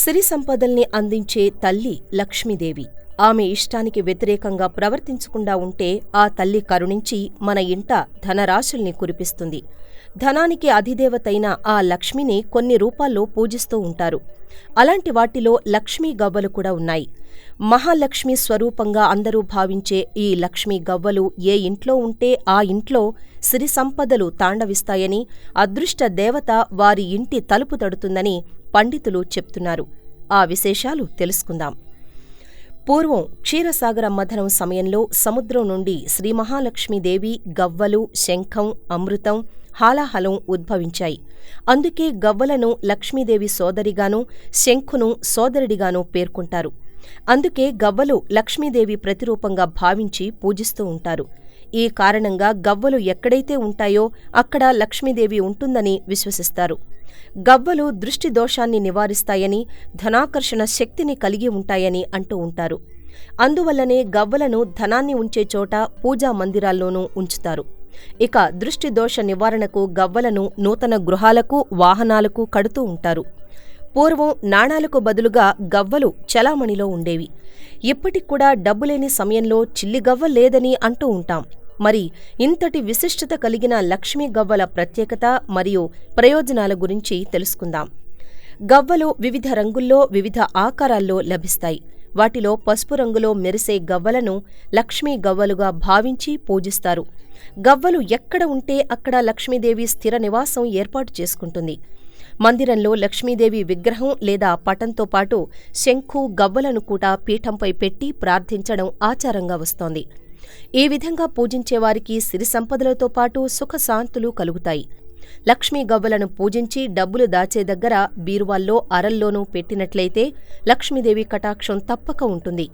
సిరి సంపదల్ని అందించే తల్లి లక్ష్మీదేవి. ఆమె ఇష్టానికి వ్యతిరేకంగా ప్రవర్తించకుండా ఉంటే ఆ తల్లి కరుణించి మన ఇంట ధనరాశుల్ని కురిపిస్తుంది. ధనానికి అధిదేవతైన ఆ లక్ష్మిని కొన్ని రూపాల్లో పూజిస్తూ ఉంటారు. అలాంటి వాటిలో లక్ష్మీ గవ్వలు కూడా ఉన్నాయి. మహాలక్ష్మి స్వరూపంగా అందరూ భావించే ఈ లక్ష్మీ గవ్వలు ఏ ఇంట్లో ఉంటే ఆ ఇంట్లో సిరి సంపదలు తాండవిస్తాయని అదృష్ట దేవత వారి ఇంటి తలుపు తడుతుందని పండితులు చెప్తున్నారు. ఆ విశేషాలు తెలుసుకుందాం. పూర్వం క్షీరసాగర మథనం సమయంలో సముద్రం నుండి శ్రీ మహాలక్ష్మీదేవి గవ్వలు శంఖం అమృతం హాలాహలం ఉద్భవించాయి. అందుకే గవ్వలను లక్ష్మీదేవి సోదరిగాను శంఖును సోదరుడిగాను పేర్కొంటారు. అందుకే గవ్వలు లక్ష్మీదేవి ప్రతిరూపంగా భావించి పూజిస్తూ ఉంటారు. ఈ కారణంగా గవ్వలు ఎక్కడైతే ఉంటాయో అక్కడ లక్ష్మీదేవి ఉంటుందని విశ్వసిస్తారు. గవ్వలు దృష్టి దోషాన్ని నివారిస్తాయని ధనాకర్షణ శక్తిని కలిగి ఉంటాయని అంటూ ఉంటారు. అందువల్లనే గవ్వలను ధనాన్ని ఉంచే చోట పూజా మందిరాల్లోనూ ఉంచుతారు. ఇక దృష్టి దోష నివారణకు గవ్వలను నూతన గృహాలకు వాహనాలకు కడుతూ ఉంటారు. పూర్వం నాణాలకు బదులుగా గవ్వలు చలామణిలో ఉండేవి. ఇప్పటికూడా డబ్బులేని సమయంలో చిల్లిగవ్వ లేదని అంటూ ఉంటాం. మరి ఇంతటి విశిష్టత కలిగిన లక్ష్మీ గవ్వల ప్రత్యేకత మరియు ప్రయోజనాల గురించి తెలుసుకుందాం. గవ్వలు వివిధ రంగుల్లో వివిధ ఆకారాల్లో లభిస్తాయి. వాటిలో పసుపు రంగులో మెరిసే గవ్వలను లక్ష్మీ గవ్వలుగా భావించి పూజిస్తారు. గవ్వలు ఎక్కడ ఉంటే అక్కడ లక్ష్మీదేవి స్థిర నివాసం ఏర్పాటు చేసుకుంటుంది. మందిరంలో లక్ష్మీదేవి విగ్రహం లేదా పటంతో పాటు శంఖు గవ్వలను కూడా పీఠంపై పెట్టి ప్రార్థించడం ఆచారంగా వస్తోంది. ఈ విధంగా పూజించేవారికి సిరి సంపదలతో పాటు సుఖశాంతులు కలుగుతాయి. లక్ష్మీ గవ్వలను పూజించి డబ్బులు దాచే దగ్గర బీరువాల్లో అరల్లోనూ పెట్టినట్లయితే లక్ష్మీదేవి కటాక్షం తప్పక ఉంటుంది.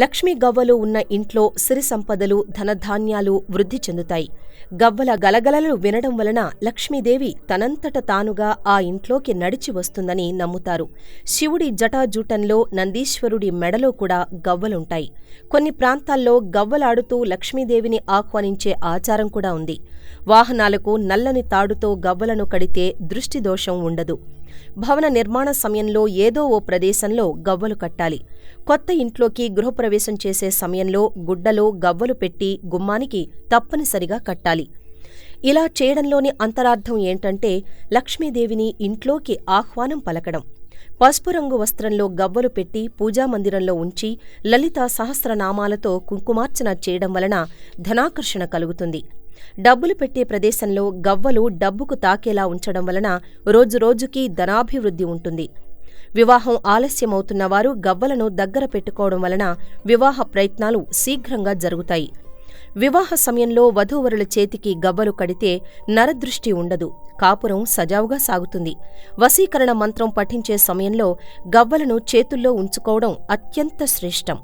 లక్ష్మీ గవ్వలు ఉన్న ఇంట్లో సిరి సంపదలు ధనధాన్యాలు వృద్ధి చెందుతాయి. గవ్వల గలగలలు వినడం వలన లక్ష్మీదేవి తనంతట తానుగా ఆ ఇంట్లోకి నడిచి వస్తుందని నమ్ముతారు. శివుడి జటాజూటంలో నందీశ్వరుడి మెడలో కూడా గవ్వలుంటాయి. కొన్ని ప్రాంతాల్లో గవ్వలాడుతూ లక్ష్మీదేవిని ఆహ్వానించే ఆచారం కూడా ఉంది. వాహనాలకు నల్లని తాడుతో గవ్వలను కడితే దృష్టిదోషం ఉండదు. భవన నిర్మాణ సమయంలో ఏదో ఓ ప్రదేశంలో గవ్వలు కట్టాలి. కొత్త ఇంట్లోకి గృహప్రవేశం చేసే సమయంలో గుడ్డలో గవ్వలు పెట్టి గుమ్మానికి తప్పనిసరిగా కట్టాలి. ఇలా చేయడంలోని అంతరార్థం ఏంటంటే లక్ష్మీదేవిని ఇంట్లోకి ఆహ్వానం పలకడం. పసుపు రంగు వస్త్రంలో గవ్వలు పెట్టి పూజామందిరంలో ఉంచి లలిత సహస్రనామాలతో కుంకుమార్చన చేయడం వలన ధనాకర్షణ కలుగుతుంది. డబ్బులు పెట్టే ప్రదేశంలో గవ్వలు డబ్బుకు తాకేలా ఉంచడం వలన రోజురోజుకీ ధనాభివృద్ధి ఉంటుంది. వివాహం ఆలస్యమవుతున్నవారు గవ్వలను దగ్గర పెట్టుకోవడం వలన వివాహ ప్రయత్నాలు శీఘ్రంగా జరుగుతాయి. వివాహ సమయంలో వధూవరుల చేతికి గవ్వలు కడితే నరదృష్టి ఉండదు. కాపురం సజావుగా సాగుతుంది. వశీకరణ మంత్రం పఠించే సమయంలో గవ్వలను చేతుల్లో ఉంచుకోవడం అత్యంత శ్రేష్టం.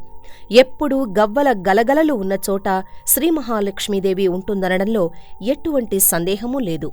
ఎప్పుడూ గవ్వల గలగలలు ఉన్న చోట శ్రీ మహాలక్ష్మీదేవి ఉంటుందనడంలో ఎటువంటి సందేహమూ లేదు.